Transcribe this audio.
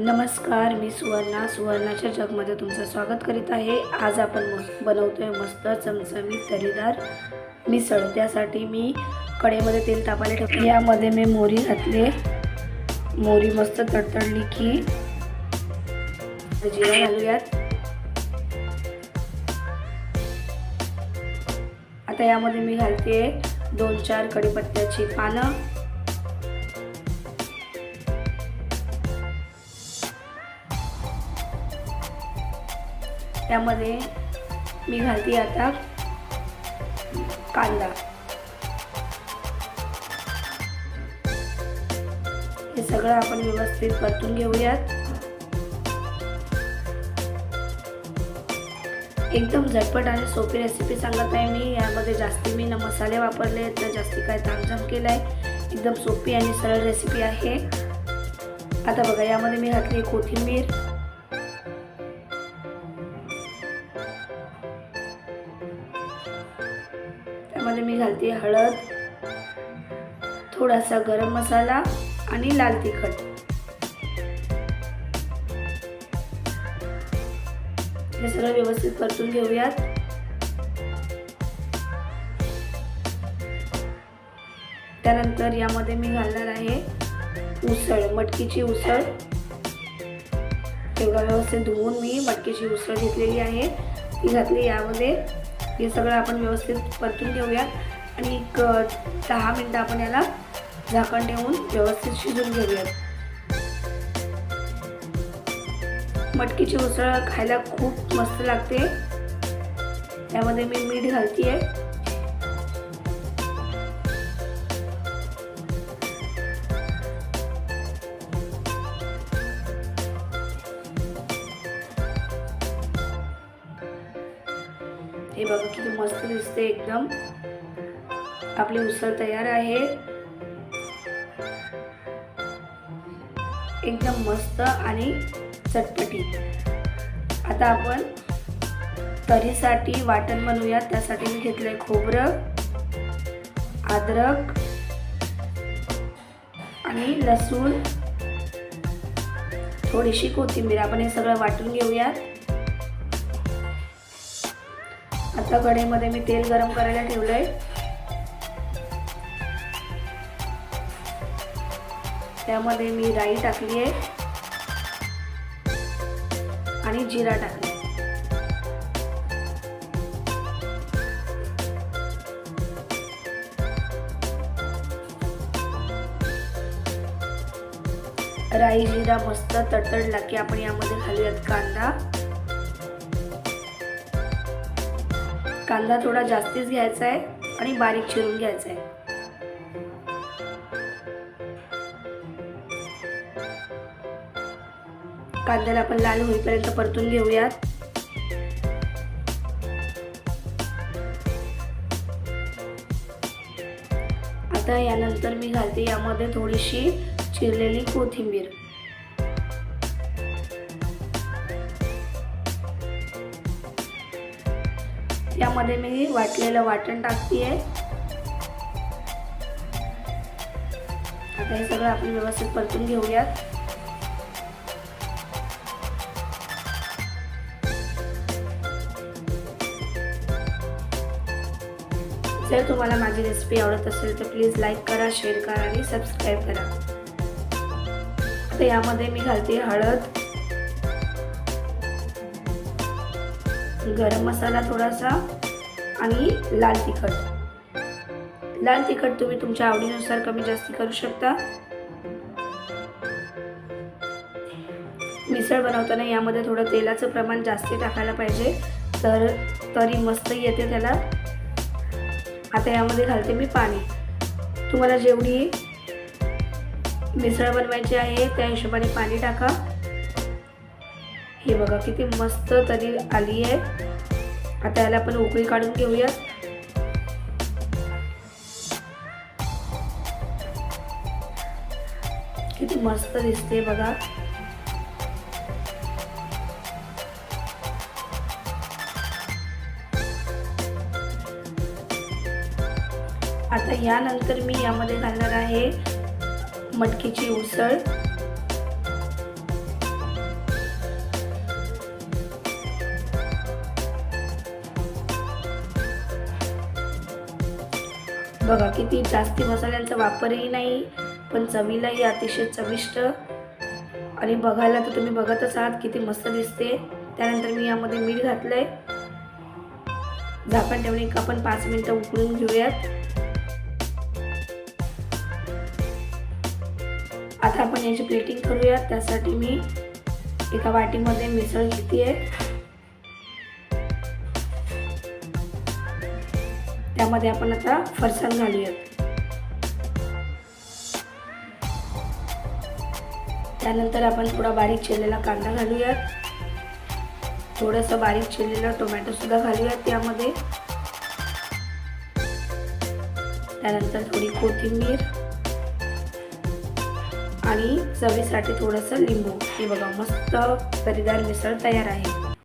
नमस्कार मी सुवर्णा. सुवर्णाच्या जगमध्ये तुमचं स्वागत करीत आहे. आज आपण मस्त आहे मस्त चमचमीत तरीदार मिसळ. त्यासाठी मी कडेमध्ये तेल तापायला ठेवले यामध्ये मी मोरी घातले. मोरी मस्त तडतडली की जिरा घालूयात. आता यामध्ये मी घालते दोन चार कढीपत्त्याची पानं. त्यामध्ये मी घालते आता कांदा. हे सगळं आपण व्यवस्थित परतून घेऊयात. एकदम झटपट आणि सोपी रेसिपी सांगत आहे मी. यामध्ये जास्ती मी न मसाले वापरले आहेत ना जास्ती काय तामझाम केलं आहे एकदम सोपी आणि सरळ रेसिपी आहे. आता बघा यामध्ये मी घातली कोथिंबीर. त्यामध्ये मी घालते हळद थोडासा गरम मसाला आणि लाल तिखट. हे सगळं व्यवस्थित परतून घेऊयात. त्यानंतर यामध्ये मी घालणार आहे उसळ मटकीची उसळ. तेवढा व्यवस्थित धुवून मी मटकीची उसळ घेतलेली आहे. ती घातली यामध्ये. हे सगळं आपण व्यवस्थित परतून घेऊयात. आणि एक दहा मिनटं आपण याला झाकण ठेवून व्यवस्थित शिजून घेऊयात. मटकीची उसळ खायला खूप मस्त लागते. त्यामध्ये मी मीठ घालते आहे हे बघा किती मस्त दिसते एकदम. आपली उसळ तयार आहे. एकदम मस्त आणि चटपटी. आता आपण तरीसाठी वाटण बनवूया त्यासाठी मी घेतलंय खोबरं अद्रक आणि लसूण. थोडीशी कोथिंबीर. आपण हे सगळं वाटून घेऊयात. आता कढईमध्ये मी तेल गरम करायला ठेवलं आहे त्यामध्ये मी राई टाकली आहे आणि जिरा टाकली राई जिरा मस्त तडतडला की आपण यामध्ये घालूयात कांदा. कांदा थोडा जास्तीच घ्यायचा आहे आणि बारीक चिरून घ्यायचा आहे. कांद्याला आपण लाल होईपर्यंत परतून घेऊयात. आता यानंतर मी घालते यामध्ये थोडीशी चिरलेली कोथिंबीर. यामध्ये मी वाटलेलं वाटण टाकते आता हे सगळं आपण व्यवस्थित परतून घेऊयात. जर तुम्हाला माझी रेसिपी आवडत असेल तर प्लीज लाईक करा शेअर करा आणि सबस्क्राईब करा. आता यामध्ये मी घालते हळद. गरम मसाला थोडासा आणि लाल तिखट. लाल तिखट तुम्ही तुमच्या आवडीनुसार कमी जास्ती करू शकता. मिसळ बनवताना यामध्ये थोडं तेलाचं प्रमाण जास्ती टाकायला पाहिजे. तर तरी मस्त येते त्याला. आता यामध्ये घालते मी पाणी. तुम्हाला जेवढी मिसळ बनवायची आहे त्या हिशोबाने पाणी टाका. हे बघा किती मस्त तरी आली आहे. आता याला आपण उकळी काढून घेऊया किती मस्त दिसते बघा. आता यानंतर मी यामध्ये घालणार आहे मटकीची उसळ. बघा किती जास्ती मसाल्यांचा वापरही नाही पण चवीलाही अतिशय चविष्ट. आणि बघायला तर तुम्ही बघतच आहात किती मस्त दिसते. त्यानंतर मी यामध्ये मीठ घातलंय. झाकण ठेवून एक आपण पाच मिनिटं उकळून घेऊयात. आता आपण याची प्लेटिंग करूयात. त्यासाठी मी एका वाटीमध्ये मिसळ घेते त्यामध्ये आपण आता फरसाण घालूयात. त्यानंतर आपण थोडा बारीक चिरलेला कांदा घालूयात. थोडंसं बारीक चिरलेला टोमॅटोसुद्धा घालूयात त्यामध्ये. त्यानंतर थोडी कोथिंबीर आणि चवीसाठी थोडंसं लिंबू. हे बघा मस्त करीदार मिसळ तयार आहे.